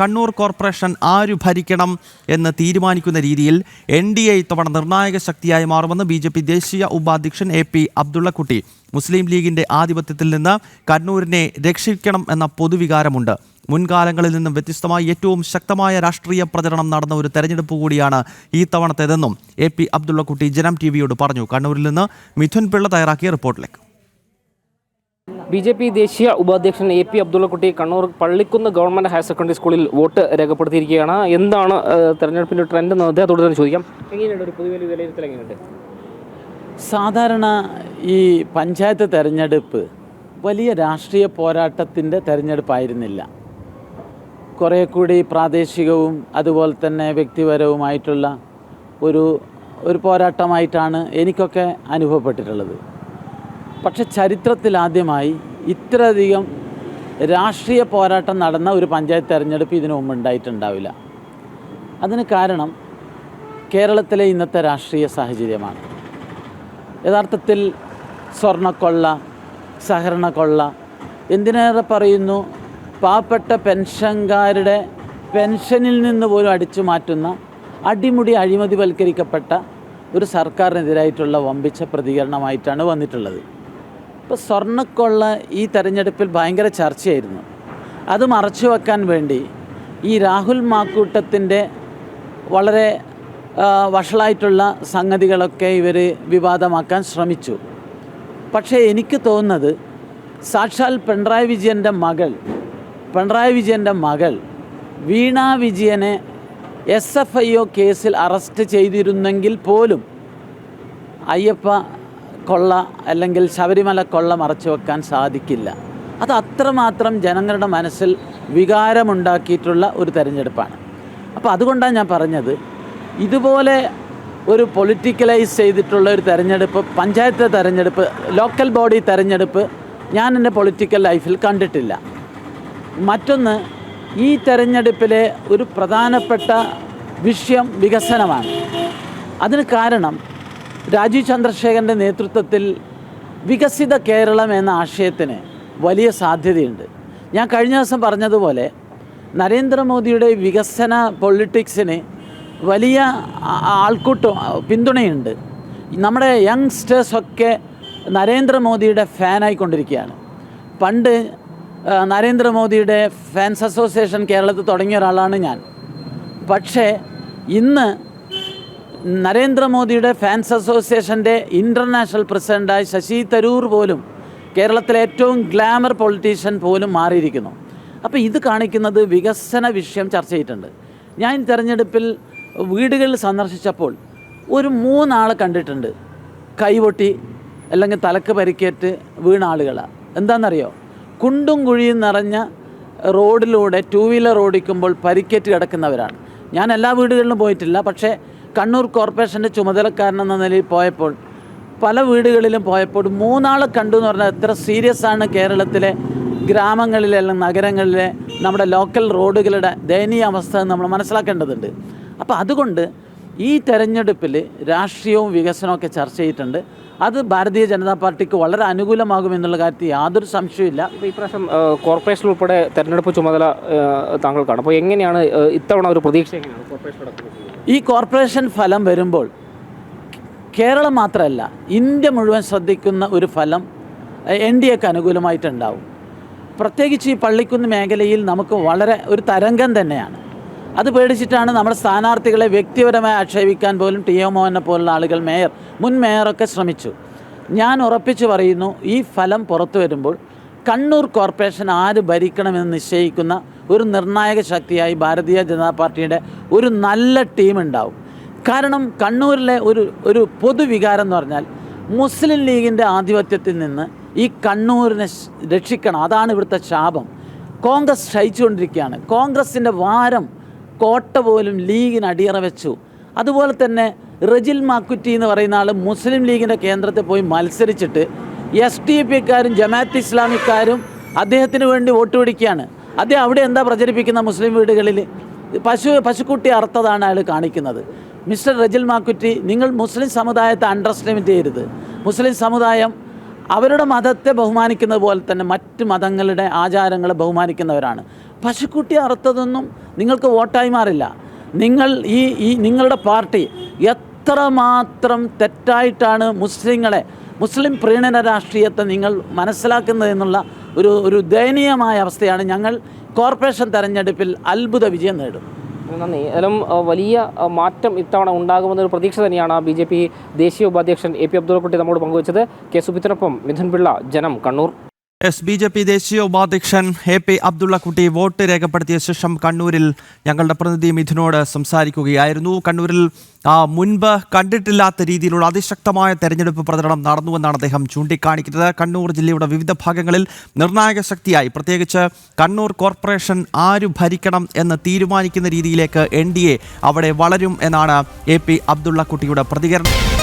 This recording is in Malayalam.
കണ്ണൂർ കോർപ്പറേഷൻ ആരു ഭരിക്കണം എന്ന് തീരുമാനിക്കുന്ന രീതിയിൽ എൻ ഡി എ ഇത്തവണ നിർണായക ശക്തിയായി മാറുമെന്ന് ബി ജെ പി ദേശീയ ഉപാധ്യക്ഷൻ എ പി അബ്ദുള്ളക്കുട്ടി മുസ്ലിം ലീഗിന്റെ ആധിപത്യത്തിൽ നിന്ന് കണ്ണൂരിനെ രക്ഷിക്കണം എന്ന പൊതുവികാരമുണ്ട്. മുൻകാലങ്ങളിൽ നിന്നും വ്യത്യസ്തമായി ഏറ്റവും ശക്തമായ രാഷ്ട്രീയ പ്രചരണം നടന്ന ഒരു തെരഞ്ഞെടുപ്പ് കൂടിയാണ് ഈ തവണത്തേതെന്നും എ പി അബ്ദുള്ളക്കുട്ടി ജനം ടി വിയോട് പറഞ്ഞു. കണ്ണൂരിൽ നിന്ന് മിഥുൻ പിള്ള തയ്യാറാക്കിയ റിപ്പോർട്ടിലേക്ക്. ബി ജെ പി ദേശീയ ഉപാധ്യക്ഷൻ A P Abdullakutty Kannur Pallikkunnu government higher secondary സ്കൂളിൽ വോട്ട് രേഖപ്പെടുത്തിയിരിക്കുകയാണ്. എന്താണ് തെരഞ്ഞെടുപ്പിന്റെ ട്രെൻഡ് എന്ന് അദ്ദേഹത്തോട് തന്നെ ചോദിക്കാം. എങ്ങനെയുണ്ട് ഒരു പുതിയ വിലയിരുത്തൽ എങ്ങനെയുണ്ട്? സാധാരണ ഈ പഞ്ചായത്ത് തെരഞ്ഞെടുപ്പ് വലിയ രാഷ്ട്രീയ പോരാട്ടത്തിന്റെ തെരഞ്ഞെടുപ്പായിരുന്നില്ല. കുറേ കൂടി പ്രാദേശികവും അതുപോലെ തന്നെ വ്യക്തിപരവുമായിട്ടുള്ള ഒരു ഒരു പോരാട്ടമായിട്ടാണ് എനിക്കൊക്കെ അനുഭവപ്പെട്ടിട്ടുള്ളത്. പക്ഷെ ചരിത്രത്തിലാദ്യമായി ഇത്രയധികം രാഷ്ട്രീയ പോരാട്ടം നടന്ന ഒരു പഞ്ചായത്ത് തെരഞ്ഞെടുപ്പ് ഇതിനു മുമ്പ് ഉണ്ടായിട്ടുണ്ടാവില്ല. അതിന് കാരണം കേരളത്തിലെ ഇന്നത്തെ രാഷ്ട്രീയ സാഹചര്യമാണ്. യഥാർത്ഥത്തിൽ സ്വർണക്കൊള്ള സഹകരണക്കൊള്ള എന്തിനേറെ പറയുന്നു? പാവപ്പെട്ട പെൻഷൻകാരുടെ പെൻഷനിൽ നിന്ന് പോലും അടിച്ചു മാറ്റുന്ന അടിമുടി അഴിമതിവൽക്കരിക്കപ്പെട്ട ഒരു സർക്കാരിനെതിരായിട്ടുള്ള വമ്പിച്ച പ്രതികരണമായിട്ടാണ് വന്നിട്ടുള്ളത്. ഇപ്പോൾ സ്വർണക്കൊള്ള ഈ തെരഞ്ഞെടുപ്പിൽ ഭയങ്കര ചർച്ചയായിരുന്നു. അത് മറച്ചു വെക്കാൻ വേണ്ടി ഈ രാഹുൽ മാക്കൂട്ടത്തിന്റെ വളരെ വഷളായിട്ടുള്ള സംഗതികളൊക്കെ ഇവർ വിവാദമാക്കാൻ ശ്രമിച്ചു. പക്ഷേ എനിക്ക് തോന്നുന്നത് സാക്ഷാൽ പിണറായി വിജയന്റെ മകൾ പിണറായി വിജയന്റെ മകൾ വീണ വിജയനെ എസ് എഫ് ഐ ഒ കേസിൽ അറസ്റ്റ് ചെയ്തിരുന്നെങ്കിൽ പോലും അയ്യപ്പ കൊള്ള അല്ലെങ്കിൽ ശബരിമല കൊള്ള മറച്ചു വെക്കാൻ സാധിക്കില്ല. അത് അത്രമാത്രം ജനങ്ങളുടെ മനസ്സിൽ വികാരമുണ്ടാക്കിയിട്ടുള്ള ഒരു തെരഞ്ഞെടുപ്പാണ്. അപ്പോൾ അതുകൊണ്ടാണ് ഞാൻ പറഞ്ഞത് ഇതുപോലെ ഒരു പൊളിറ്റിക്കലൈസ് ചെയ്തിട്ടുള്ള ഒരു തെരഞ്ഞെടുപ്പ് പഞ്ചായത്ത് തെരഞ്ഞെടുപ്പ് ലോക്കൽ ബോഡി തെരഞ്ഞെടുപ്പ് ഞാൻ എന്റെ പൊളിറ്റിക്കൽ ലൈഫിൽ കണ്ടിട്ടില്ല. മറ്റൊന്ന് ഈ തെരഞ്ഞെടുപ്പിലെ ഒരു പ്രധാനപ്പെട്ട വിഷയം വികസനമാണ്. അതിന് കാരണം രാജീവ് ചന്ദ്രശേഖരന്റെ നേതൃത്വത്തിൽ വികസിത കേരളം എന്ന ആശയത്തിന് വലിയ സാധ്യതയുണ്ട്. ഞാൻ കഴിഞ്ഞ ദിവസം പറഞ്ഞതുപോലെ നരേന്ദ്രമോദിയുടെ വികസന പൊളിറ്റിക്സിന് വലിയ ആൾക്കൂട്ട പിന്തുണയുണ്ട്. നമ്മുടെ യങ്സ്റ്റേഴ്സൊക്കെ നരേന്ദ്രമോദിയുടെ ഫാനായിക്കൊണ്ടിരിക്കുകയാണ്. പണ്ട് നരേന്ദ്രമോദിയുടെ ഫാൻസ് അസോസിയേഷൻ കേരളത്തിൽ തുടങ്ങിയ ഒരാളാണ് ഞാൻ. പക്ഷേ ഇന്ന് നരേന്ദ്രമോദിയുടെ ഫാൻസ് അസോസിയേഷന്റെ ഇന്റർനാഷണൽ പ്രസിഡന്റായി ശശി തരൂർ പോലും കേരളത്തിലെ ഏറ്റവും ഗ്ലാമർ പൊളിറ്റീഷ്യൻ പോലും മാറിയിരിക്കുന്നു. അപ്പോൾ ഇത് കാണിക്കുന്നത് വികസന വിഷയം ചർച്ച ചെയ്തിട്ടുണ്ട്. ഞാൻ തിരഞ്ഞെടുപ്പിൽ വീടുകളിൽ സന്ദർശിച്ചപ്പോൾ ഒരു മൂന്നാളെ കണ്ടിട്ടുണ്ട്. കൈവൊട്ടി അല്ലെങ്കിൽ തലക്ക് പരിക്കേറ്റ് വീണ ആളുകളാണ് എന്താണെന്നറിയോ? കുണ്ടും കുഴിയും നിറഞ്ഞ റോഡിലൂടെ ടൂ വീലർ ഓടിക്കുമ്പോൾ പരിക്കേറ്റ് കിടക്കുന്നവരാണ്. ഞാൻ എല്ലാ വീടുകളിലും പോയിട്ടില്ല. പക്ഷേ കണ്ണൂർ കോർപ്പറേഷന്റെ ചുമതലക്കാരനെന്ന നിലയിൽ പോയപ്പോൾ പല വീടുകളിലും പോയപ്പോൾ മൂന്നാളെ കണ്ടു എന്ന് പറഞ്ഞാൽ എത്ര സീരിയസ് ആണ് കേരളത്തിലെ ഗ്രാമങ്ങളിലെ അല്ലെങ്കിൽ നഗരങ്ങളിലെ നമ്മുടെ ലോക്കൽ റോഡുകളുടെ ദയനീയ അവസ്ഥ നമ്മൾ മനസ്സിലാക്കേണ്ടതുണ്ട്. അപ്പോൾ അതുകൊണ്ട് ഈ തെരഞ്ഞെടുപ്പിൽ രാഷ്ട്രീയവും വികസനമൊക്കെ ചർച്ച ചെയ്തിട്ടുണ്ട്. അത് ഭാരതീയ ജനതാ പാർട്ടിക്ക് വളരെ അനുകൂലമാകും എന്നുള്ള കാര്യത്തിൽ യാതൊരു സംശയമില്ല ഇപ്രാവശ്യം ഏഹ്, കോർപ്പറേഷൻ ഉൾപ്പെടെ തെരഞ്ഞെടുപ്പ് ചുമതല താങ്കൾക്കാണ്. അപ്പോൾ എങ്ങനെയാണ് ഇത്തവണ ഒരു പ്രതീക്ഷ എങ്ങനെയാണ് കോർപ്പറേഷൻ ഈ കോർപ്പറേഷൻ ഫലം വരുമ്പോൾ കേരളം മാത്രമല്ല ഇന്ത്യ മുഴുവൻ ശ്രദ്ധിക്കുന്ന ഒരു ഫലം എൻ ഡി എക്ക് അനുകൂലമായിട്ടുണ്ടാവും. പ്രത്യേകിച്ച് ഈ പള്ളിക്കുന്ന് മേഖലയിൽ നമുക്ക് വളരെ ഒരു തരംഗം തന്നെയാണ്. അത് പേടിച്ചിട്ടാണ് നമ്മുടെ സ്ഥാനാർത്ഥികളെ വ്യക്തിപരമായി ആക്ഷേപിക്കാൻ പോലും ടി എം മോഹനെ പോലുള്ള ആളുകൾ മേയർ മുൻ മേയറൊക്കെ ശ്രമിച്ചു. ഞാൻ ഉറപ്പിച്ചു പറയുന്നു ഈ ഫലം പുറത്തു വരുമ്പോൾ കണ്ണൂർ കോർപ്പറേഷൻ ആര് ഭരിക്കണമെന്ന് നിശ്ചയിക്കുന്ന ഒരു നിർണായക ശക്തിയായി ഭാരതീയ ജനതാ പാർട്ടിയുടെ ഒരു നല്ല ടീം ഉണ്ടാവും. കാരണം കണ്ണൂരിലെ ഒരു ഒരു പൊതുവികാരം എന്ന് പറഞ്ഞാൽ മുസ്ലിം ലീഗിന്റെ ആധിപത്യത്തിൽ നിന്ന് ഈ കണ്ണൂരിനെ രക്ഷിക്കണം. അതാണ് ഇവിടുത്തെ ശാപം. കോൺഗ്രസ് ക്ഷയിച്ചുകൊണ്ടിരിക്കുകയാണ് കോൺഗ്രസിന്റെ വാരം കോട്ട പോലും ലീഗിന് അടിയറ വെച്ചു. അതുപോലെ തന്നെ റജിൽ മാക്കുറ്റി എന്ന് പറയുന്ന ആൾ മുസ്ലിം ലീഗിന്റെ കേന്ദ്രത്തിൽ പോയി മത്സരിച്ചിട്ട് എസ് ടി പിക്കാരും ജമാഅത്ത് ഇസ്ലാമിക്കാരും അദ്ദേഹത്തിന് വേണ്ടി വോട്ട് പിടിക്കുകയാണ്. അദ്ദേഹം അവിടെ എന്താ പ്രചരിപ്പിക്കുന്ന മുസ്ലിം വീടുകളിൽ പശു പശുക്കുട്ടി അർത്ഥതാണ് അയാൾ കാണിക്കുന്നത്. മിസ്റ്റർ റജിൽ മാക്കുറ്റി നിങ്ങൾ മുസ്ലിം സമുദായത്തെ അണ്ടർ എസ്റ്റിമേറ്റ് ചെയ്യരുത്. മുസ്ലിം സമുദായം അവരുടെ മതത്തെ ബഹുമാനിക്കുന്നത് പോലെ തന്നെ മറ്റ് മതങ്ങളുടെ ആചാരങ്ങളെ ബഹുമാനിക്കുന്നവരാണ്. പശുക്കുട്ടി അറുത്തതൊന്നും നിങ്ങൾക്ക് വോട്ടായി മാറില്ല. നിങ്ങൾ ഈ ഈ നിങ്ങളുടെ പാർട്ടി എത്രമാത്രം തെറ്റായിട്ടാണ് മുസ്ലിങ്ങളെ മുസ്ലിം പ്രീണന രാഷ്ട്രീയത്തെ നിങ്ങൾ മനസ്സിലാക്കുന്നത് എന്നുള്ള ഒരു ഒരു ദയനീയമായ അവസ്ഥയാണ് ഞങ്ങൾ കോർപ്പറേഷൻ തെരഞ്ഞെടുപ്പിൽ അത്ഭുത വിജയം നേടും. നന്ദി. ഏതായാലും വലിയ മാറ്റം ഇത്തവണ ഉണ്ടാകുമെന്നൊരു പ്രതീക്ഷ തന്നെയാണ് ബി ജെ പി ദേശീയ ഉപാധ്യക്ഷൻ എ പി അബ്ദുള്ളക്കുട്ടി നമ്മോട് പങ്കുവച്ചത്. K സുബിത്തിനൊപ്പം Mithun Pillai Janam Kannur. S B J P ദേശീയ ഉപാധ്യക്ഷൻ എ പി അബ്ദുള്ളക്കുട്ടി വോട്ട് രേഖപ്പെടുത്തിയ ശേഷം കണ്ണൂരിൽ ഞങ്ങളുടെ പ്രതിനിധി മിഥുനോട് സംസാരിക്കുകയായിരുന്നു. കണ്ണൂരിൽ മുൻപ് കണ്ടിട്ടില്ലാത്ത രീതിയിലുള്ള അതിശക്തമായ തെരഞ്ഞെടുപ്പ് പ്രചരണം നടന്നുവെന്നാണ് അദ്ദേഹം ചൂണ്ടിക്കാണിക്കുന്നത്. കണ്ണൂർ ജില്ലയുടെ വിവിധ ഭാഗങ്ങളിൽ നിർണായക ശക്തിയായി. പ്രത്യേകിച്ച് കണ്ണൂർ കോർപ്പറേഷൻ ആര് ഭരിക്കണം എന്ന് തീരുമാനിക്കുന്ന രീതിയിലേക്ക് എൻ അവിടെ വളരും എന്നാണ് എ പി അബ്ദുള്ളക്കുട്ടിയുടെ പ്രതികരണം.